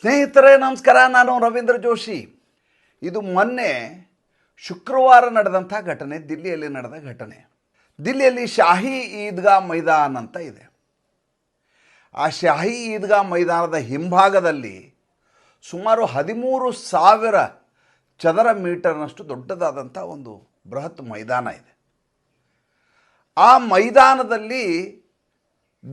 ಸ್ನೇಹಿತರೇ, ನಮಸ್ಕಾರ. ನಾನು ರವೀಂದ್ರ ಜೋಶಿ. ಇದು ಮೊನ್ನೆ ಶುಕ್ರವಾರ ನಡೆದಂಥ ಘಟನೆ, ದಿಲ್ಲಿಯಲ್ಲಿ ನಡೆದ ಘಟನೆ. ದಿಲ್ಲಿಯಲ್ಲಿ ಶಾಹಿ ಈದ್ಗಾ ಮೈದಾನ್ ಅಂತ ಇದೆ. ಆ ಶಾಹಿ ಈದ್ಗಾ ಮೈದಾನದ ಹಿಂಭಾಗದಲ್ಲಿ ಸುಮಾರು ಹದಿಮೂರು ಸಾವಿರ ಚದರ ಮೀಟರ್ನಷ್ಟು ದೊಡ್ಡದಾದಂಥ ಒಂದು ಬೃಹತ್ ಮೈದಾನ ಇದೆ. ಆ ಮೈದಾನದಲ್ಲಿ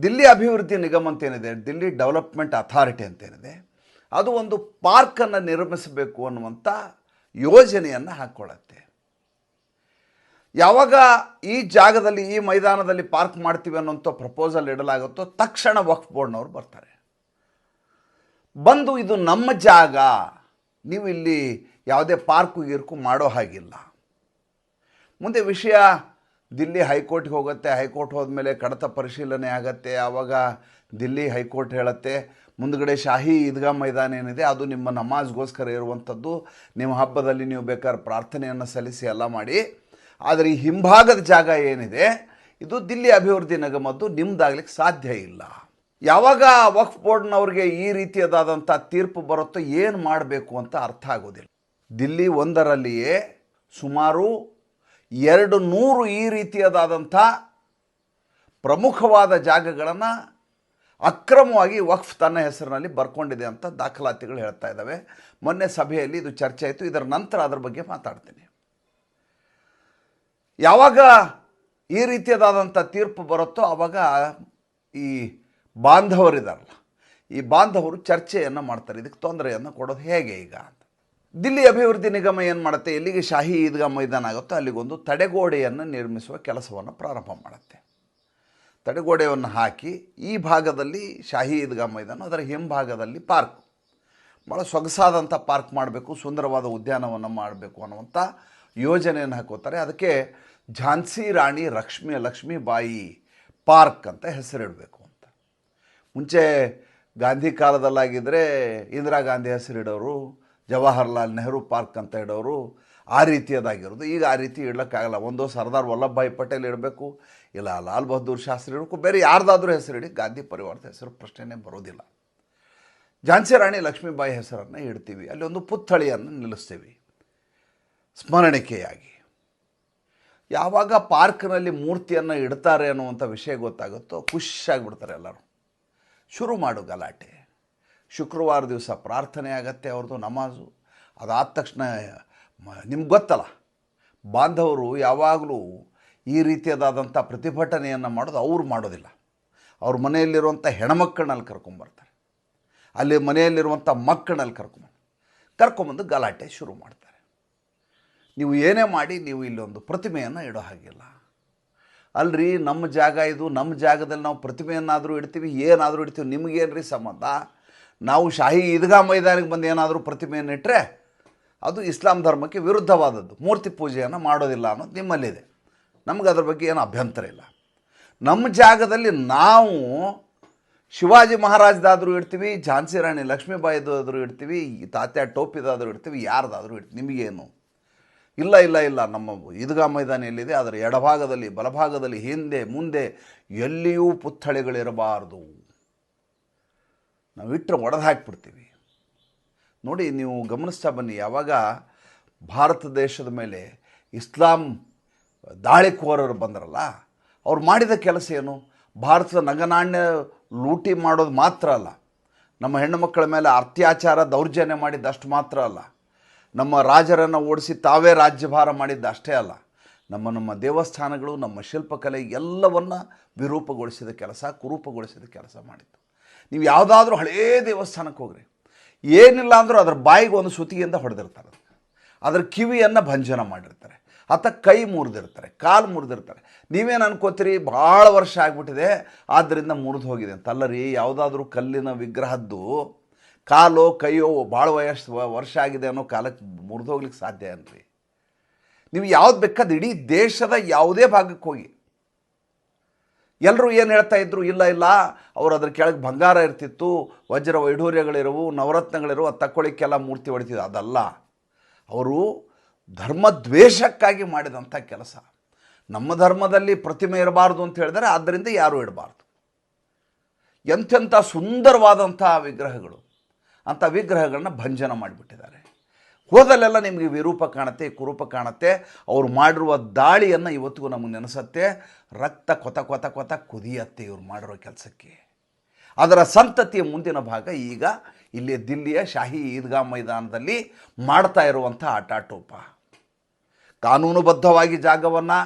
ದಿಲ್ಲಿ ಅಭಿವೃದ್ಧಿ ನಿಗಮ ಅಂತೇನಿದೆ, ದಿಲ್ಲಿ ಡೆವಲಪ್ಮೆಂಟ್ ಅಥಾರಿಟಿ ಅಂತೇನಿದೆ ಅದು ಒಂದು ಪಾರ್ಕನ್ನು ನಿರ್ಮಿಸಬೇಕು ಅನ್ನುವಂಥ ಯೋಜನೆಯನ್ನು ಹಾಕ್ಕೊಳ್ಳುತ್ತೆ ಯಾವಾಗ ಈ ಜಾಗದಲ್ಲಿ, ಈ ಮೈದಾನದಲ್ಲಿ ಪಾರ್ಕ್ ಮಾಡ್ತೀವಿ ಅನ್ನೋಂಥ ಪ್ರಪೋಸಲ್ ಇಡಲಾಗುತ್ತೋ ತಕ್ಷಣ ವಕ್ಫ್ ಬೋರ್ಡ್ನವ್ರು ಬರ್ತಾರೆ. ಬಂದು ಇದು ನಮ್ಮ ಜಾಗ, ನೀವು ಇಲ್ಲಿ ಯಾವುದೇ ಪಾರ್ಕು ಗೀರ್ಕು ಮಾಡೋ ಹಾಗಿಲ್ಲ. ಮುಂದೆ ವಿಷಯ ದಿಲ್ಲಿ ಹೈಕೋರ್ಟ್ಗೆ ಹೋಗುತ್ತೆ, ಹೈಕೋರ್ಟ್ ಹೋದ ಮೇಲೆ ಕಡತ ಪರಿಶೀಲನೆ ಆಗತ್ತೆ ಆವಾಗ ದಿಲ್ಲಿ ಹೈಕೋರ್ಟ್ ಹೇಳುತ್ತೆ, ಮುಂದಗಡೆ ಶಾಹಿ ಈದ್ಗಾ ಮೈದಾನ ಏನಿದೆ, ಅದು ನಿಮ್ಮ ನಮಾಜ್ಗೋಸ್ಕರ ಇರುವಂಥದ್ದು. ನಿಮ್ಮ ಹಬ್ಬದಲ್ಲಿ ನೀವು ಬೇಕಾದ್ರೆ ಪ್ರಾರ್ಥನೆಯನ್ನು ಸಲ್ಲಿಸಿ ಎಲ್ಲ ಮಾಡಿ. ಆದರೆ ಈ ಹಿಂಭಾಗದ ಜಾಗ ಏನಿದೆ, ಇದು ದಿಲ್ಲಿ ಅಭಿವೃದ್ಧಿ ನಿಗಮದ್ದು ನಿಮ್ದಾಗ್ಲಿಕ್ಕೆ ಸಾಧ್ಯ ಇಲ್ಲ. ಯಾವಾಗ ವಕ್ಫ್ ಬೋರ್ಡ್ನವ್ರಿಗೆ ಈ ರೀತಿಯದಾದಂಥ ತೀರ್ಪು ಬರುತ್ತೋ ಏನು ಮಾಡಬೇಕು ಅಂತ ಅರ್ಥ ಆಗೋದಿಲ್ಲ. ದಿಲ್ಲಿ ಒಂದರಲ್ಲಿಯೇ ಸುಮಾರು ಎರಡು ನೂರು ಈ ರೀತಿಯದಾದಂಥ ಪ್ರಮುಖವಾದ ಜಾಗಗಳನ್ನು ಅಕ್ರಮವಾಗಿ ವಕ್ಫ್ ತನ್ನ ಹೆಸರಿನಲ್ಲಿ ಬರ್ಕೊಂಡಿದೆ ಅಂತ ದಾಖಲಾತಿಗಳು ಹೇಳ್ತಾ ಇದ್ದಾವೆ. ಮೊನ್ನೆ ಸಭೆಯಲ್ಲಿ ಇದು ಚರ್ಚೆ ಆಯಿತು. ಇದರ ನಂತರ ಅದರ ಬಗ್ಗೆ ಮಾತಾಡ್ತೀನಿ. ಯಾವಾಗ ಈ ರೀತಿಯದಾದಂಥ ತೀರ್ಪು ಬರುತ್ತೋ ಆವಾಗ ಈ ಬಾಂಧವರಿದಾರಲ್ಲ ಈ ಬಾಂಧವರು ಚರ್ಚೆಯನ್ನು ಮಾಡ್ತಾರೆ. ಇದಕ್ಕೆ ತೊಂದರೆಯನ್ನು ಕೊಡೋದು ಹೇಗೆ ಈಗ ದಿಲ್ಲಿ ಅಭಿವೃದ್ಧಿ ನಿಗಮ ಏನು ಮಾಡುತ್ತೆ? ಎಲ್ಲಿಗೆ ಶಾಹಿ ಈದ್ಗಾ ಮೈದಾನ ಆಗುತ್ತೋ ಅಲ್ಲಿಗೊಂದು ತಡೆಗೋಡೆಯನ್ನು ನಿರ್ಮಿಸುವ ಕೆಲಸವನ್ನು ಪ್ರಾರಂಭ ಮಾಡುತ್ತೆ. ತಡೆಗೋಡೆಯನ್ನು ಹಾಕಿ ಈ ಭಾಗದಲ್ಲಿ ಶಾಹಿ ಈದ್ಗಾ ಮೈದಾನ, ಅದರ ಹಿಂಭಾಗದಲ್ಲಿ ಪಾರ್ಕ್. ಭಾಳ ಸೊಗಸಾದಂಥ ಪಾರ್ಕ್ ಮಾಡಬೇಕು, ಸುಂದರವಾದ ಉದ್ಯಾನವನ್ನು ಮಾಡಬೇಕು ಅನ್ನುವಂಥ ಯೋಜನೆಯನ್ನು ಹಾಕೋತಾರೆ. ಅದಕ್ಕೆ ಝಾನ್ಸಿ ರಾಣಿ ಲಕ್ಷ್ಮಿ ಲಕ್ಷ್ಮೀಬಾಯಿ ಪಾರ್ಕ್ ಅಂತ ಹೆಸರಿಡಬೇಕು ಅಂತ. ಮುಂಚೆ ಗಾಂಧಿ ಕಾಲದಲ್ಲಾಗಿದ್ದರೆ ಇಂದಿರಾ ಗಾಂಧಿ ಹೆಸರಿಡೋರು, ಜವಾಹರ್ಲಾಲ್ ನೆಹರು ಪಾರ್ಕ್ ಅಂತ ಇಡೋರು ಆ ರೀತಿಯದಾಗಿರೋದು. ಈಗ ಆ ರೀತಿ ಇಡ್ಲಿಕ್ಕಾಗಲ್ಲ ಒಂದು ಸರ್ದಾರ್ ವಲ್ಲಭಭಾಯಿ ಪಟೇಲ್ ಇಡಬೇಕು ಇಲ್ಲ ಲಾಲ್ ಬಹದ್ದೂರ್ ಶಾಸ್ತ್ರಿ ಇರಬೇಕು ಬೇರೆ ಯಾರ್ದಾದ್ರೂ ಹೆಸರಿಡಿ ಗಾಂಧಿ ಪರಿವಾರದ ಹೆಸರು ಪ್ರಶ್ನೆನೇ ಬರೋದಿಲ್ಲ. ಝಾನ್ಸಿ ರಾಣಿ ಲಕ್ಷ್ಮೀಬಾಯಿ ಹೆಸರನ್ನು ಇಡ್ತೀವಿ. ಅಲ್ಲಿ ಒಂದು ಪುತ್ಥಳಿಯನ್ನು ನಿಲ್ಲಿಸ್ತೀವಿ. ಸ್ಮರಣಿಕೆಯಾಗಿ. ಯಾವಾಗ ಪಾರ್ಕ್ನಲ್ಲಿ ಮೂರ್ತಿಯನ್ನು ಇಡ್ತಾರೆ ಅನ್ನುವಂಥ ವಿಷಯ ಗೊತ್ತಾಗುತ್ತೋ ಖುಷಿಯಾಗಿಬಿಡ್ತಾರೆ ಎಲ್ಲರೂ. ಶುರು ಮಾಡು ಗಲಾಟೆ. ಶುಕ್ರವಾರ ದಿವಸ ಪ್ರಾರ್ಥನೆ ಆಗತ್ತೆ ಅವ್ರದ್ದು ನಮಾಜು. ಅದಾದ ತಕ್ಷಣ ನಿಮ್ಗೆ ಗೊತ್ತಲ್ಲ? ಬಾಂಧವರು ಯಾವಾಗಲೂ ಈ ರೀತಿಯದಾದಂಥ ಪ್ರತಿಭಟನೆಯನ್ನು ಮಾಡೋದು ಅವ್ರು ಮಾಡೋದಿಲ್ಲ. ಅವ್ರ ಮನೆಯಲ್ಲಿರುವಂಥ ಹೆಣ್ಮಕ್ಕಳನ್ನಲ್ಲಿ ಕರ್ಕೊಂಬರ್ತಾರೆ. ಅಲ್ಲಿ ಮನೆಯಲ್ಲಿರುವಂಥ ಮಕ್ಕಳಲ್ಲಿ ಕರ್ಕೊಂಬಂದು ಕರ್ಕೊಂಬಂದು ಗಲಾಟೆ ಶುರು ಮಾಡ್ತಾರೆ. ನೀವು ಏನೇ ಮಾಡಿ ನೀವು ಇಲ್ಲೊಂದು ಪ್ರತಿಮೆಯನ್ನು ಇಡೋ ಹಾಗಿಲ್ಲ. ಅಲ್ರಿ, ನಮ್ಮ ಜಾಗ ಇದು, ನಮ್ಮ ಜಾಗದಲ್ಲಿ ನಾವು ಪ್ರತಿಮೆಯನ್ನಾದರೂ ಇಡ್ತೀವಿ, ಏನಾದರೂ ಇಡ್ತೀವಿ ನಿಮಗೇನು ರೀ ಸಂಬಂಧ? ನಾವು ಶಾಹಿ ಈದ್ಗಾ ಮೈದಾನಿಗೆ ಬಂದು ಏನಾದರೂ ಪ್ರತಿಮೆಯನ್ನು ಇಟ್ಟರೆ ಅದು ಇಸ್ಲಾಂ ಧರ್ಮಕ್ಕೆ ವಿರುದ್ಧವಾದದ್ದು. ಮೂರ್ತಿ ಪೂಜೆಯನ್ನು ಮಾಡೋದಿಲ್ಲ ಅನ್ನೋದು ನಿಮ್ಮಲ್ಲಿದೆ. ನಮ್ಗೆ ಅದ್ರ ಬಗ್ಗೆ ಏನು ಅಭ್ಯಂತರ ಇಲ್ಲ. ನಮ್ಮ ಜಾಗದಲ್ಲಿ ನಾವು ಶಿವಾಜಿ ಮಹಾರಾಜ್ದಾದರೂ ಇಡ್ತೀವಿ, ಝಾನ್ಸಿ ರಾಣಿ ಲಕ್ಷ್ಮೀಬಾಯಿದಾದರೂ ಇಡ್ತೀವಿ ತಾತ್ಯ ಟೋಪಿದಾದರೂ ಇಡ್ತೀವಿ, ಯಾರ್ದಾದರೂ ಇಡ್ತೀವಿ. ನಿಮಗೇನು? ಇಲ್ಲ ಇಲ್ಲ ಇಲ್ಲ. ನಮ್ಮ ಈದ್ಗಾ ಮೈದಾನ ಎಲ್ಲಿದೆ? ಅದರ ಎಡಭಾಗದಲ್ಲಿ, ಬಲಭಾಗದಲ್ಲಿ, ಹಿಂದೆ, ಮುಂದೆ ಎಲ್ಲಿಯೂ ಪುತ್ಥಳಿಗಳಿರಬಾರ್ದು. ನಾವು ಇಟ್ಟರೆ ಒಡೆದು ಹಾಕಿಬಿಡ್ತೀವಿ ನೋಡಿ, ನೀವು ಗಮನಿಸ್ತಾ ಬನ್ನಿ, ಯಾವಾಗ ಭಾರತ ದೇಶದ ಮೇಲೆ ಇಸ್ಲಾಂ ದಾಳಿಕೋರರು ಬಂದರಲ್ಲ, ಅವ್ರು ಮಾಡಿದ ಕೆಲಸ ಏನು? ಭಾರತದ ನಗನಾಣ್ಯ ಲೂಟಿ ಮಾಡೋದು ಮಾತ್ರ ಅಲ್ಲ, ನಮ್ಮ ಹೆಣ್ಣು ಮಕ್ಕಳ ಮೇಲೆ ಅತ್ಯಾಚಾರ ದೌರ್ಜನ್ಯ ಮಾಡಿದ್ದಷ್ಟು ಮಾತ್ರ ಅಲ್ಲ, ನಮ್ಮ ರಾಜರನ್ನು ಓಡಿಸಿ ತಾವೇ ರಾಜ್ಯಭಾರ ಮಾಡಿದ್ದು ಅಷ್ಟೇ ಅಲ್ಲ, ನಮ್ಮ ನಮ್ಮ ದೇವಸ್ಥಾನಗಳು, ನಮ್ಮ ಶಿಲ್ಪಕಲೆ ಎಲ್ಲವನ್ನು ವಿರೂಪಗೊಳಿಸಿದ ಕೆಲಸ, ಕುರೂಪಗೊಳಿಸಿದ ಕೆಲಸ ಮಾಡಿತ್ತು ನೀವು ಯಾವುದಾದ್ರೂ ಹಳೇ ದೇವಸ್ಥಾನಕ್ಕೆ ಹೋಗ್ರಿ. ಏನಿಲ್ಲ ಅಂದರೂ ಅದ್ರ ಬಾಯಿಗೆ ಒಂದು ಸುತಿಯಿಂದ ಹೊಡೆದಿರ್ತಾರೆ. ಅದ್ರ ಕಿವಿಯನ್ನು ಭಂಜನ ಮಾಡಿರ್ತಾರೆ. ಆತ ಕೈ ಮುರಿದಿರ್ತಾರೆ, ಕಾಲು ಮುರಿದಿರ್ತಾರೆ. ನೀವೇನು ಅನ್ಕೋತೀರಿ? ಭಾಳ ವರ್ಷ ಆಗಿಬಿಟ್ಟಿದೆ. ಆದ್ದರಿಂದ ಮುರಿದು ಹೋಗಿದೆ ಅಂತ. ಅಲ್ಲರಿ, ಯಾವುದಾದ್ರೂ ಕಲ್ಲಿನ ವಿಗ್ರಹದ್ದು ಕಾಲೋ ಕೈಯೋ ಭಾಳ ವಯಸ್ಸು ವರ್ಷ ಆಗಿದೆ ಅನ್ನೋ ಕಾಲಕ್ಕೆ ಮುರಿದು ಹೋಗ್ಲಿಕ್ಕೆ ಸಾಧ್ಯ ಅನ್ರಿ ನೀವು ಯಾವ್ದು ಬೇಕಾದ ಇಡೀ ದೇಶದ ಯಾವುದೇ ಭಾಗಕ್ಕೆ ಹೋಗಿ ಎಲ್ಲರೂ ಏನು ಹೇಳ್ತಾ ಇದ್ರು? ಇಲ್ಲ ಇಲ್ಲ. ಅವರು ಅದ್ರ ಕೆಳಗೆ ಬಂಗಾರ ಇರ್ತಿತ್ತು. ವಜ್ರ ವೈಢೂರ್ಯಗಳಿರುವು ನವರತ್ನಗಳಿರು ಅದು ತಕ್ಕೊಳ್ಳಿಕ್ಕೆಲ್ಲ ಮೂರ್ತಿ ಹೊಡಿತಿದ್ದ. ಅದಲ್ಲ. ಅವರು ಧರ್ಮದ್ವೇಷಕ್ಕಾಗಿ ಮಾಡಿದಂಥ ಕೆಲಸ. ನಮ್ಮ ಧರ್ಮದಲ್ಲಿ ಪ್ರತಿಮೆ ಇರಬಾರ್ದು ಅಂತ ಹೇಳಿದರೆ ಆದ್ದರಿಂದ ಯಾರೂ ಇಡಬಾರ್ದು. ಎಂಥೆಂಥ ಸುಂದರವಾದಂಥ ವಿಗ್ರಹಗಳು. ಅಂಥ ವಿಗ್ರಹಗಳನ್ನ ಭಂಜನ ಮಾಡಿಬಿಟ್ಟಿದ್ದಾರೆ. ಹೋದಲ್ಲೆಲ್ಲ ನಿಮಗೆ ವಿರೂಪ ಕಾಣುತ್ತೆ, ಕುರೂಪ ಕಾಣುತ್ತೆ. ಅವ್ರು ಮಾಡಿರುವ ದಾಳಿಯನ್ನು ಇವತ್ತಿಗೂ ನಮಗೆ ನೆನೆಸತ್ತೆ. ರಕ್ತ ಕೊತ ಕೊತ ಕೊತ ಕುದಿಯತ್ತೆ ಇವ್ರು ಮಾಡಿರೋ ಕೆಲಸಕ್ಕೆ. ಅದರ ಸಂತತಿಯ ಮುಂದಿನ ಭಾಗ ಈಗ ಇಲ್ಲಿ ದಿಲ್ಲಿಯ ಶಾಹಿ ಈದ್ಗಾ ಮೈದಾನದಲ್ಲಿ ಮಾಡ್ತಾ ಇರುವಂಥ ಆಟಾಟೋಪ ಕಾನೂನುಬದ್ಧವಾಗಿ ಜಾಗವನ್ನು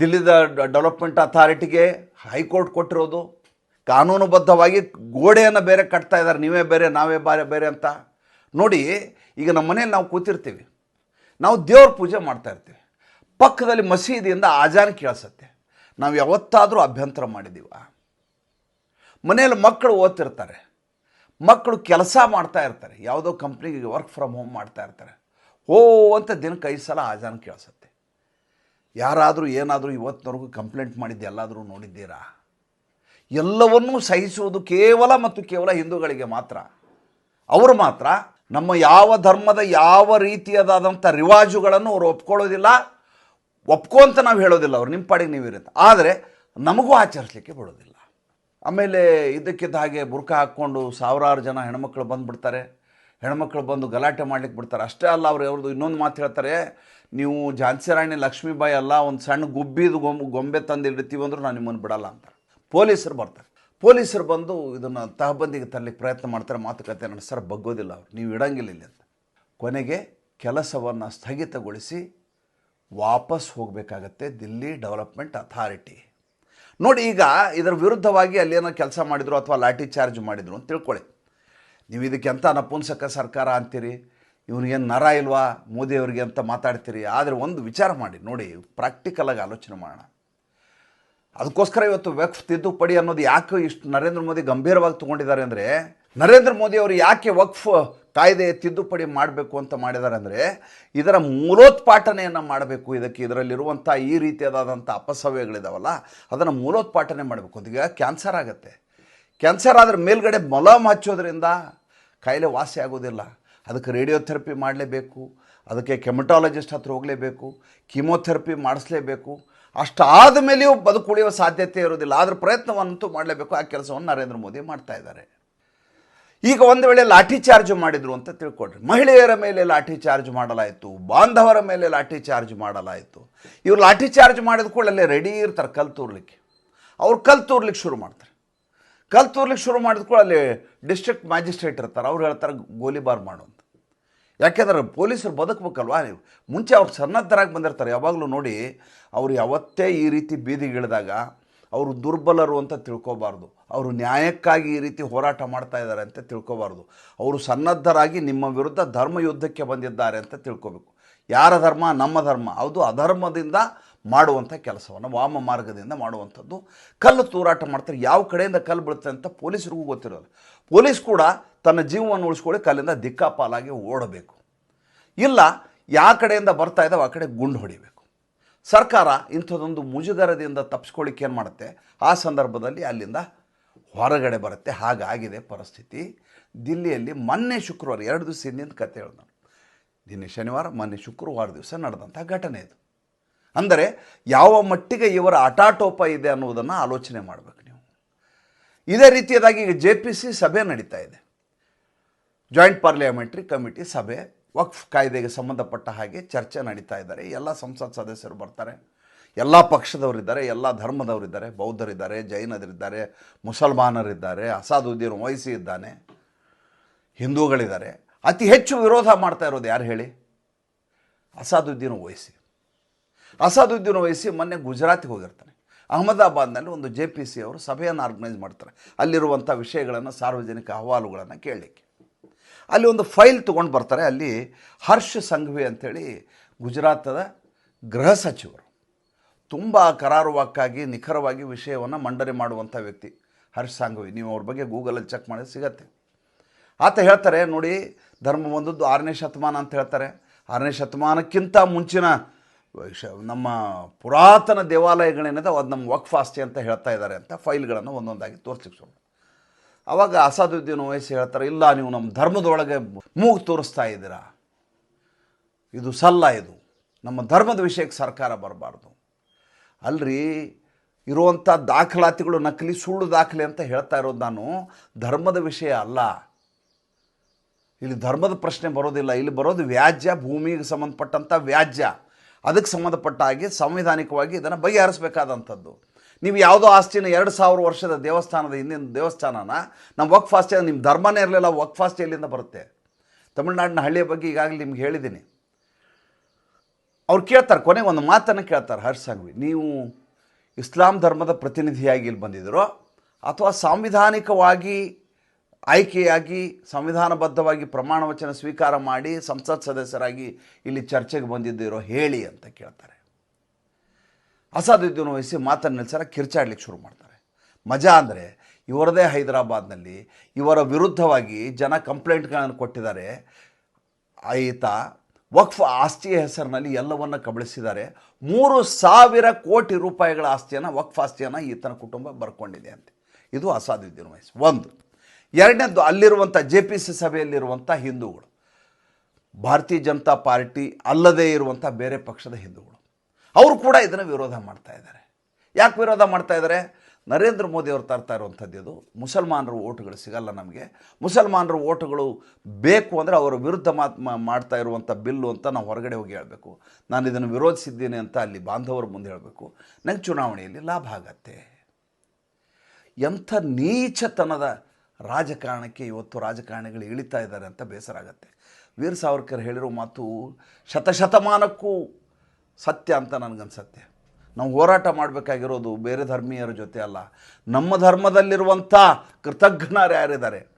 ದಿಲ್ಲಿದ ಡೆವಲಪ್ಮೆಂಟ್ ಅಥಾರಿಟಿಗೆ ಹೈಕೋರ್ಟ್ ಕೊಟ್ಟಿರೋದು. ಕಾನೂನುಬದ್ಧವಾಗಿ ಗೋಡೆಯನ್ನು ಬೇರೆ ಕಟ್ತಾ ಇದ್ದಾರೆ. ನೀವೇ ಬೇರೆ, ನಾವೇ ಬೇರೆ ಬೇರೆ ಅಂತ. ನೋಡಿ, ಈಗ ನಮ್ಮ ಮನೇಲಿ ನಾವು ಕೂತಿರ್ತೀವಿ. ನಾವು ದೇವ್ರ ಪೂಜೆ ಮಾಡ್ತಾ ಇರ್ತೀವಿ. ಪಕ್ಕದಲ್ಲಿ ಮಸೀದಿಯಿಂದ ಆಜಾನ್ ಕೇಳಿಸತ್ತೆ. ನಾವು ಯಾವತ್ತಾದರೂ ಅಭ್ಯಂತರ ಮಾಡಿದ್ದೀವ ಮನೆಯಲ್ಲಿ ಮಕ್ಕಳು ಓದ್ತಿರ್ತಾರೆ. ಮಕ್ಕಳು ಕೆಲಸ ಮಾಡ್ತಾ ಇರ್ತಾರೆ. ಯಾವುದೋ ಕಂಪ್ನಿಗೆ ವರ್ಕ್ ಫ್ರಮ್ ಹೋಮ್ ಮಾಡ್ತಾ ಇರ್ತಾರೆ. ಓ ಅಂತ ದಿನಕ್ಕೆ ಐದು ಸಲ ಆಜಾನ್ ಕೇಳಿಸತ್ತೆ. ಯಾರಾದರೂ ಏನಾದರೂ ಇವತ್ತಿನವರೆಗೂ ಕಂಪ್ಲೇಂಟ್ ಮಾಡಿದ್ದು ಎಲ್ಲಾದರೂ ನೋಡಿದ್ದೀರಾ? ಎಲ್ಲವನ್ನೂ ಸಹಿಸುವುದು ಕೇವಲ ಮತ್ತು ಕೇವಲ ಹಿಂದೂಗಳಿಗೆ ಮಾತ್ರ. ಅವರು ಮಾತ್ರ ನಮ್ಮ ಯಾವ ಧರ್ಮದ ಯಾವ ರೀತಿಯದಾದಂಥ ರಿವಾಜುಗಳನ್ನು ಅವರು ಒಪ್ಕೊಳ್ಳೋದಿಲ್ಲ. ಅಂತ ನಾವು ಹೇಳೋದಿಲ್ಲ ಅವ್ರು ನಿಮ್ಮ ಪಾಡಿಗೆ ನೀವು ಇರುತ್ತೆ. ಆದರೆ ನಮಗೂ ಆಚರಿಸಲಿಕ್ಕೆ ಬಿಡೋದಿಲ್ಲ. ಆಮೇಲೆ ಇದಕ್ಕಿದ್ದ ಹಾಗೆ ಬುರ್ಕ ಹಾಕ್ಕೊಂಡು ಸಾವಿರಾರು ಜನ ಹೆಣ್ಮಕ್ಳು ಬಂದುಬಿಡ್ತಾರೆ. ಹೆಣ್ಮಕ್ಳು ಬಂದು ಗಲಾಟೆ ಮಾಡ್ಲಿಕ್ಕೆ ಬಿಡ್ತಾರೆ. ಅಷ್ಟೇ ಅಲ್ಲ, ಅವ್ರು ಅವ್ರದ್ದು ಇನ್ನೊಂದು ಮಾತು ಹೇಳ್ತಾರೆ, ನೀವು ಝಾನ್ಸಿ ರಾಣಿ, ಲಕ್ಷ್ಮೀಬಾಯಿ ಅಲ್ಲ, ಒಂದು ಸಣ್ಣ ಗುಬ್ಬಿದು ಗೊಂಬೆ ಗೊಂಬೆ ತಂದು ಇಡ್ತೀವಿ ಅಂದ್ರೂ ನಾನು ನಿಮ್ಮನ್ನು ಬಿಡಲ್ಲ ಅಂತ ಪೊಲೀಸರು ಬರ್ತಾರೆ. ಪೊಲೀಸರು ಬಂದು ಇದನ್ನು ತಹಬಂದಿಗೆ ತರಲಿಕ್ಕೆ ಪ್ರಯತ್ನ ಮಾಡ್ತಾರೆ, ಮಾತುಕತೆ ನಡೆಸ್ತಾರೆ ಬಗ್ಗೋದಿಲ್ಲ ಅವ್ರು, ನೀವು ಇಡಂಗಿಲ್ಲ ಇಲ್ಲಿ ಅಂತ. ಕೊನೆಗೆ ಕೆಲಸವನ್ನು ಸ್ಥಗಿತಗೊಳಿಸಿ ವಾಪಸ್ ಹೋಗಬೇಕಾಗತ್ತೆ ದಿಲ್ಲಿ ಡೆವಲಪ್ಮೆಂಟ್ ಅಥಾರಿಟಿ. ನೋಡಿ, ಈಗ ಇದರ ವಿರುದ್ಧವಾಗಿ ಅಲ್ಲೇನೋ ಕೆಲಸ ಮಾಡಿದ್ರು ಅಥವಾ ಲಾಠಿ ಚಾರ್ಜ್ ಮಾಡಿದ್ರು ಅಂತ ತಿಳ್ಕೊಳ್ಳಿ. ನೀವು ಇದಕ್ಕೆ ಎಂಥ ನಪುಂಸಕ ಸರ್ಕಾರ ಅಂತೀರಿ? ಇವನಿಗೇನು ನರ ಇಲ್ವಾ? ಮೋದಿಯವರಿಗೆ ಅಂತ ಮಾತಾಡ್ತೀರಿ? ಆದರೆ ಒಂದು ವಿಚಾರ ಮಾಡಿ, ನೋಡಿ ಪ್ರಾಕ್ಟಿಕಲಾಗಿ ಆಲೋಚನೆ ಮಾಡೋಣ. ಅದಕ್ಕೋಸ್ಕರ ಇವತ್ತು ವಕ್ಫ್ ತಿದ್ದುಪಡಿ ಅನ್ನೋದು ಯಾಕೆ ಇಷ್ಟು ನರೇಂದ್ರ ಮೋದಿ ಗಂಭೀರವಾಗಿ ತಗೊಂಡಿದ್ದಾರೆ ಅಂದರೆ, ನರೇಂದ್ರ ಮೋದಿ ಅವರು ಯಾಕೆ ವಕ್ಫ್ ಕಾಯ್ದೆ ತಿದ್ದುಪಡಿ ಮಾಡಬೇಕು ಅಂತ ಮಾಡಿದ್ದಾರೆ ಅಂದರೆ, ಇದರ ಮೂಲೋತ್ಪಾಟನೆಯನ್ನು ಮಾಡಬೇಕು. ಇದಕ್ಕೆ ಇದರಲ್ಲಿರುವಂಥ ಈ ರೀತಿಯಾದಂಥ ಅಪಸವ್ಯಗಳಿದಾವಲ್ಲ, ಅದನ್ನು ಮೂಲೋತ್ಪಾಟನೆ ಮಾಡಬೇಕು. ಅದೀಗ ಕ್ಯಾನ್ಸರ್ ಆಗುತ್ತೆ. ಕ್ಯಾನ್ಸರ್ ಆದರೆ ಮೇಲ್ಗಡೆ ಮಲಮ್ ಹಚ್ಚೋದ್ರಿಂದ ಕಾಯಿಲೆ ವಾಸಿ ಆಗೋದಿಲ್ಲ. ಅದಕ್ಕೆ ರೇಡಿಯೋಥೆರಪಿ ಮಾಡಲೇಬೇಕು. ಅದಕ್ಕೆ ಕೆಮಟಾಲಜಿಸ್ಟ್ ಹತ್ರ ಹೋಗಲೇಬೇಕು. ಕೀಮೋಥೆರಪಿ ಮಾಡಿಸ್ಲೇಬೇಕು. ಅಷ್ಟಾದ ಮೇಲೆಯೂ ಬದುಕುಳಿಯುವ ಸಾಧ್ಯತೆ ಇರೋದಿಲ್ಲ ಆದ್ರ ಪ್ರಯತ್ನವನ್ನಂತೂ ಮಾಡಲೇಬೇಕು. ಆ ಕೆಲಸವನ್ನು ನರೇಂದ್ರ ಮೋದಿ ಮಾಡ್ತಾ ಇದ್ದಾರೆ. ಈಗ ಒಂದು ವೇಳೆ ಲಾಠಿ ಚಾರ್ಜ್ ಮಾಡಿದ್ರು ಅಂತ ತಿಳ್ಕೊಡ್ರಿ ಮಹಿಳೆಯರ ಮೇಲೆ ಲಾಠಿ ಚಾರ್ಜ್ ಮಾಡಲಾಯಿತು. ಬಾಂಧವರ ಮೇಲೆ ಲಾಠಿ ಚಾರ್ಜ್ ಮಾಡಲಾಯಿತು. ಇವ್ರು ಲಾಠಿ ಚಾರ್ಜ್ ಮಾಡಿದ ಕೂಡಲೇ ರೆಡಿ ಇರ್ತಾರೆ ಕಲ್ ತೂರ್ಲಿಕ್ಕೆ. ಅವ್ರು ಕಲ್ ತೂರ್ಲಿಕ್ಕೆ ಶುರು ಮಾಡ್ತಾರೆ. ಕಲ್ ತೂರ್ಲಿಕ್ಕೆ ಶುರು ಮಾಡಿದ ಕೂಡ ಅಲ್ಲಿ ಡಿಸ್ಟ್ರಿಕ್ಟ್ ಮ್ಯಾಜಿಸ್ಟ್ರೇಟ್ ಇರ್ತಾರೆ. ಅವ್ರು ಹೇಳ್ತಾರೆ ಗೋಲಿಬಾರ್ ಮಾಡು ಯಾಕೆಂದ್ರೆ ಪೊಲೀಸರು ಬದುಕಬೇಕಲ್ವಾ ನೀವು? ಮುಂಚೆ ಅವ್ರು ಸನ್ನದ್ಧರಾಗಿ ಬಂದಿರ್ತಾರೆ. ಯಾವಾಗಲೂ ನೋಡಿ, ಅವ್ರು ಯಾವತ್ತೇ ಈ ರೀತಿ ಬೀದಿಗಿಳಿದಾಗ ಅವರು ದುರ್ಬಲರು ಅಂತ ತಿಳ್ಕೊಬಾರ್ದು. ಅವರು ನ್ಯಾಯಕ್ಕಾಗಿ ಈ ರೀತಿ ಹೋರಾಟ ಮಾಡ್ತಾ ಇದ್ದಾರೆ ಅಂತ ತಿಳ್ಕೊಬಾರ್ದು. ಅವರು ಸನ್ನದ್ಧರಾಗಿ ನಿಮ್ಮ ವಿರುದ್ಧ ಧರ್ಮ ಯುದ್ಧಕ್ಕೆ ಬಂದಿದ್ದಾರೆ ಅಂತ ತಿಳ್ಕೊಬೇಕು. ಯಾರ ಧರ್ಮ? ನಮ್ಮ ಧರ್ಮ. ಅದು ಅಧರ್ಮದಿಂದ ಮಾಡುವಂಥ ಕೆಲಸವನ್ನು, ವಾಮ ಮಾರ್ಗದಿಂದ ಮಾಡುವಂಥದ್ದು. ಕಲ್ಲು ತೂರಾಟ ಮಾಡ್ತಾರೆ. ಯಾವ ಕಡೆಯಿಂದ ಕಲ್ಲು ಬೀಳುತ್ತೆ ಅಂತ ಪೊಲೀಸರಿಗೂ ಗೊತ್ತಿರೋದು ಪೊಲೀಸ್ ಕೂಡ ತನ್ನ ಜೀವವನ್ನು ಉಳಿಸ್ಕೊಳ್ಳಿ ಕಲ್ಲಿಂದ ದಿಕ್ಕಾಪಾಲಾಗಿ ಓಡಬೇಕು. ಇಲ್ಲ ಯಾವ ಕಡೆಯಿಂದ ಬರ್ತಾ ಇದ್ದಾವೆ, ಆ ಕಡೆ ಗುಂಡು ಹೊಡಿಬೇಕು. ಸರ್ಕಾರ ಇಂಥದ್ದೊಂದು ಮುಜುಗರದಿಂದ ತಪ್ಪಿಸ್ಕೊಳ್ಳಿಕ್ಕೆ ಏನು ಮಾಡುತ್ತೆ? ಆ ಸಂದರ್ಭದಲ್ಲಿ ಅಲ್ಲಿಂದ ಹೊರಗಡೆ ಬರುತ್ತೆ. ಹಾಗಾಗಿದೆ ಪರಿಸ್ಥಿತಿ. ದಿಲ್ಲಿಯಲ್ಲಿ ಮೊನ್ನೆ ಶುಕ್ರವಾರ, ಎರಡು ದಿವಸ ಹಿಂದಿನ ಕತೆ ಹೇಳಿದ ನಾನು. ನಿನ್ನೆ ಶನಿವಾರ, ಮೊನ್ನೆ ಶುಕ್ರವಾರ ದಿವಸ ನಡೆದಂಥ ಘಟನೆ ಇದು. ಅಂದರೆ, ಯಾವ ಮಟ್ಟಿಗೆ ಇವರ ಅಟಾಟೋಪ ಇದೆ ಅನ್ನೋದನ್ನು ಆಲೋಚನೆ ಮಾಡಬೇಕು ನೀವು. ಇದೇ ರೀತಿಯದಾಗಿ ಈಗ ಜೆ ಪಿ ಸಿ ಸಭೆ ನಡೀತಾ ಇದೆ. ಜಾಯಿಂಟ್ ಪಾರ್ಲಿಯಾಮೆಂಟ್ರಿ ಕಮಿಟಿ ಸಭೆ, ವಕ್ಫ್ ಕಾಯ್ದೆಗೆ ಸಂಬಂಧಪಟ್ಟ ಹಾಗೆ ಚರ್ಚೆ ನಡೀತಾ ಇದ್ದಾರೆ. ಎಲ್ಲ ಸಂಸತ್ ಸದಸ್ಯರು ಬರ್ತಾರೆ. ಎಲ್ಲ ಪಕ್ಷದವರಿದ್ದಾರೆ ಎಲ್ಲ ಧರ್ಮದವರಿದ್ದಾರೆ ಬೌದ್ಧರಿದ್ದಾರೆ ಜೈನರಿದ್ದಾರೆ ಮುಸಲ್ಮಾನರಿದ್ದಾರೆ ಅಸಾದುದ್ದೀನ್ ವಯಸ್ಸಿ ಇದ್ದಾನೆ, ಹಿಂದೂಗಳಿದ್ದಾರೆ. ಅತಿ ಹೆಚ್ಚು ವಿರೋಧ ಮಾಡ್ತಾ ಇರೋದು ಯಾರು ಹೇಳಿ? ಅಸಾದುದ್ದೀನ್ ವಯಸ್ಸಿ ಅಸಾದುದ್ದೀನ್ ವಯಸ್ಸಿ ಮೊನ್ನೆ ಗುಜರಾತಿಗೆ ಹೋಗಿರ್ತಾನೆ. ಅಹಮದಾಬಾದ್ನಲ್ಲಿ ಒಂದು ಜೆ ಪಿ ಸಿ ಅವರು ಸಭೆಯನ್ನು ಆರ್ಗನೈಸ್ ಮಾಡ್ತಾರೆ. ಅಲ್ಲಿರುವಂಥ ವಿಷಯಗಳನ್ನು ಸಾರ್ವಜನಿಕ ಅಹವಾಲುಗಳನ್ನು ಕೇಳಲಿಕ್ಕೆ. ಅಲ್ಲಿ ಒಂದು ಫೈಲ್ ತೊಗೊಂಡು ಬರ್ತಾರೆ. ಅಲ್ಲಿ ಹರ್ಷ ಸಂಘವಿ ಅಂಥೇಳಿ ಗುಜರಾತದ ಗೃಹ ಸಚಿವರು. ತುಂಬ ಕರಾರುವಾಕ್ಕಾಗಿ, ನಿಖರವಾಗಿ ವಿಷಯವನ್ನು ಮಂಡನೆ ಮಾಡುವಂಥ ವ್ಯಕ್ತಿ ಹರ್ಷ ಸಂಘವಿ. ನೀವು ಅವ್ರ ಬಗ್ಗೆ ಗೂಗಲಲ್ಲಿ ಚೆಕ್ ಮಾಡಿದ್ರೆ ಸಿಗತ್ತೆ. ಆತ ಹೇಳ್ತಾರೆ, ನೋಡಿ, ಧರ್ಮ ಬಂದದ್ದು ಆರನೇ ಶತಮಾನ ಅಂತ ಹೇಳ್ತಾರೆ. ಆರನೇ ಶತಮಾನಕ್ಕಿಂತ ಮುಂಚಿನ ನಮ್ಮ ಪುರಾತನ ದೇವಾಲಯಗಳೇನಿದೆ ಅದು ನಮ್ಮ ವಕ್ಫ್ ಆಸ್ತಿ ಅಂತ ಹೇಳ್ತಾ ಇದ್ದಾರೆ ಅಂತ ಫೈಲ್ಗಳನ್ನು ಒಂದೊಂದಾಗಿ ತೋರಿಸ್ಲಿಕ್ಕೆ ಶುರು ಅವಾಗ ಅಸಾದುದ್ದೀನ್ ವಯಸ್ಸು ಹೇಳ್ತಾರೆ, ಇಲ್ಲ, ನೀವು ನಮ್ಮ ಧರ್ಮದೊಳಗೆ ಮೂಗು ತೋರಿಸ್ತಾ ಇದ್ದೀರಾ. ಇದು ಸಲ್ಲ ಇದು. ನಮ್ಮ ಧರ್ಮದ ವಿಷಯಕ್ಕೆ ಸರ್ಕಾರ ಬರಬಾರ್ದು. ಅಲ್ರಿ, ಇರುವಂಥ ದಾಖಲಾತಿಗಳು ನಕಲಿ, ಸುಳ್ಳು ದಾಖಲೆ ಅಂತ ಹೇಳ್ತಾ ಇರೋದು ನಾನು. ಧರ್ಮದ ವಿಷಯ ಅಲ್ಲ. ಇಲ್ಲಿ ಧರ್ಮದ ಪ್ರಶ್ನೆ ಬರೋದಿಲ್ಲ. ಇಲ್ಲಿ ಬರೋದು ವ್ಯಾಜ್ಯ, ಭೂಮಿಗೆ ಸಂಬಂಧಪಟ್ಟಂಥ ವ್ಯಾಜ್ಯ. ಅದಕ್ಕೆ ಸಂಬಂಧಪಟ್ಟ ಹಾಗೆ ಸಂವಿಧಾನಿಕವಾಗಿ ಇದನ್ನು ಬಗೆಹರಿಸಬೇಕಾದಂಥದ್ದು. ನೀವು ಯಾವುದೋ ಆಸ್ತಿನ ಎರಡು ಸಾವಿರ ವರ್ಷದ ದೇವಸ್ಥಾನದ ಹಿಂದಿನ ದೇವಸ್ಥಾನನ, ನಮ್ಮ ವಕ್ ಆಸ್ತಿ ನಿಮ್ಮ ಧರ್ಮನೇ ಇರಲಿಲ್ಲ ವಕ್ ಆಸ್ತಿ ಎಲ್ಲಿಂದ ಬರುತ್ತೆ? ತಮಿಳ್ನಾಡಿನ ಹಳ್ಳಿಯ ಬಗ್ಗೆ ಈಗಾಗಲೇ ನಿಮ್ಗೆ ಹೇಳಿದ್ದೀನಿ. ಅವ್ರು ಕೇಳ್ತಾರೆ, ಕೊನೆಗೆ ಒಂದು ಮಾತನ್ನು ಕೇಳ್ತಾರೆ ಹರ್ಷ ಸಂಘವಿ ನೀವು ಇಸ್ಲಾಂ ಧರ್ಮದ ಪ್ರತಿನಿಧಿಯಾಗಿ ಇಲ್ಲಿ ಬಂದಿದ್ದೀರೋ, ಅಥವಾ ಸಾಂವಿಧಾನಿಕವಾಗಿ ಆಯ್ಕೆಯಾಗಿ, ಸಂವಿಧಾನಬದ್ಧವಾಗಿ ಪ್ರಮಾಣ ವಚನ ಸ್ವೀಕಾರ ಮಾಡಿ ಸಂಸತ್ ಸದಸ್ಯರಾಗಿ ಇಲ್ಲಿ ಚರ್ಚೆಗೆ ಬಂದಿದ್ದೀರೋ ಹೇಳಿ ಅಂತ ಕೇಳ್ತಾರೆ. ಅಸಾದುದ್ದೀನ್ ವಹಿಸಿ ಮಾತನ್ನು ನಿಲ್ಸರ ಕಿರ್ಚಾಡ್ಲಿಕ್ಕೆ ಶುರು ಮಾಡ್ತಾರೆ. ಮಜಾ ಅಂದರೆ ಇವರದೇ ಹೈದರಾಬಾದ್ನಲ್ಲಿ ಇವರ ವಿರುದ್ಧವಾಗಿ ಜನ ಕಂಪ್ಲೇಂಟ್ಗಳನ್ನು ಕೊಟ್ಟಿದ್ದಾರೆ. ಆಯಿತ, ವಕ್ಫ್ ಆಸ್ತಿಯ ಹೆಸರಿನಲ್ಲಿ ಎಲ್ಲವನ್ನು ಕಬಳಿಸಿದ್ದಾರೆ. ಮೂರು ಸಾವಿರ ಕೋಟಿ ರೂಪಾಯಿಗಳ ಆಸ್ತಿಯನ್ನು, ವಕ್ಫ್ ಆಸ್ತಿಯನ್ನು ಈತನ ಕುಟುಂಬ ಬರ್ಕೊಂಡಿದೆ ಅಂತೆ. ಇದು ಅಸಾದುದ್ದೀನ್ ವಯಸ್ಸು ಒಂದು, ಎರಡನೇದ್ದು ಅಲ್ಲಿರುವಂಥ ಜೆ ಪಿ ಸಿ ಸಭೆಯಲ್ಲಿರುವಂಥ ಹಿಂದೂಗಳು, ಭಾರತೀಯ ಜನತಾ ಪಾರ್ಟಿ ಅಲ್ಲದೇ ಇರುವಂಥ ಬೇರೆ ಪಕ್ಷದ ಹಿಂದೂಗಳು. ಅವರು ಕೂಡ ಇದನ್ನು ವಿರೋಧ ಮಾಡ್ತಾ ಇದ್ದಾರೆ. ಯಾಕೆ ವಿರೋಧ ಮಾಡ್ತಾ ಇದ್ದಾರೆ? ನರೇಂದ್ರ ಮೋದಿ ಅವರು ತರ್ತಾ ಇರುವಂಥದ್ದು ಇದು. ಮುಸಲ್ಮಾನರು ಓಟುಗಳು ಸಿಗಲ್ಲ ನಮಗೆ. ಮುಸಲ್ಮಾನರು ಓಟುಗಳು ಬೇಕು ಅಂದರೆ ಅವರ ವಿರುದ್ಧ ಮಾತ್ ಮಾಡ್ತಾ ಇರುವಂಥ ಬಿಲ್ಲು ಅಂತ ನಾವು ಹೊರಗಡೆ ಹೋಗಿ ಹೇಳಬೇಕು. ನಾನು ಇದನ್ನು ವಿರೋಧಿಸಿದ್ದೇನೆ ಅಂತ ಅಲ್ಲಿ ಬಾಂಧವರ ಮುಂದೆ ಹೇಳಬೇಕು. ನಂಗೆ ಚುನಾವಣೆಯಲ್ಲಿ ಲಾಭ ಆಗತ್ತೆ. ಎಂಥ ನೀಚತನದ ರಾಜಕಾರಣಕ್ಕೆ ಇವತ್ತು ರಾಜಕಾರಣಿಗಳು ಇಳಿತಾ ಇದ್ದಾರೆ ಅಂತ ಬೇಸರ ಆಗುತ್ತೆ. ವೀರ್ ಸಾವರ್ಕರ್ ಹೇಳಿರೋ ಮಾತು ಶತಶತಮಾನಕ್ಕೂ ಸತ್ಯ ಅಂತ ನನಗನ್ಸತ್ತೆ. ನಾವು ಹೋರಾಟ ಮಾಡಬೇಕಾಗಿರೋದು ಬೇರೆ ಧರ್ಮೀಯರ ಜೊತೆ ಅಲ್ಲ. ನಮ್ಮ ಧರ್ಮದಲ್ಲಿರುವಂಥ ಕೃತಜ್ಞರು ಯಾರಿದ್ದಾರೆ?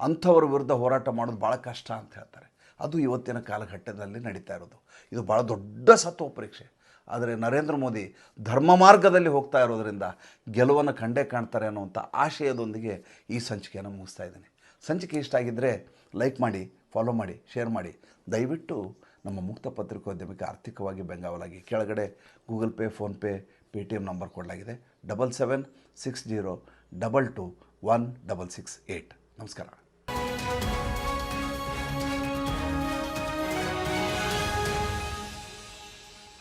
ಅಂಥವ್ರ ವಿರುದ್ಧ ಹೋರಾಟ ಮಾಡೋದು ಭಾಳ ಕಷ್ಟ ಅಂತ ಹೇಳ್ತಾರೆ. ಅದು ಇವತ್ತಿನ ಕಾಲಘಟ್ಟದಲ್ಲಿ ನಡೀತಾ ಇರೋದು. ಇದು ಭಾಳ ದೊಡ್ಡ ಸತ್ವ ಪರೀಕ್ಷೆ ಆದರೆ ನರೇಂದ್ರ ಮೋದಿ ಧರ್ಮ ಮಾರ್ಗದಲ್ಲಿ ಹೋಗ್ತಾ ಇರೋದರಿಂದ ಗೆಲುವನ್ನು ಕಂಡೇ ಕಾಣ್ತಾರೆ ಅನ್ನುವಂಥ ಆಶಯದೊಂದಿಗೆ ಈ ಸಂಚಿಕೆಯನ್ನು ಮುಗಿಸ್ತಾ ಇದ್ದೀನಿ. ಸಂಚಿಕೆ ಇಷ್ಟ ಆಗಿದ್ದರೆ ಲೈಕ್ ಮಾಡಿ, ಫಾಲೋ ಮಾಡಿ, ಶೇರ್ ಮಾಡಿ. ದಯವಿಟ್ಟು ನಮ್ಮ ಮುಕ್ತ ಪತ್ರಿಕೋದ್ಯಮಕ್ಕೆ ಆರ್ಥಿಕವಾಗಿ ಬೆಂಗಾವಲಾಗಿ. ಕೆಳಗಡೆ Google Pay PhonePe Paytm number ಕೊಡಲಾಗಿದೆ. Double seven six zero double two one double six eight ನಮಸ್ಕಾರ.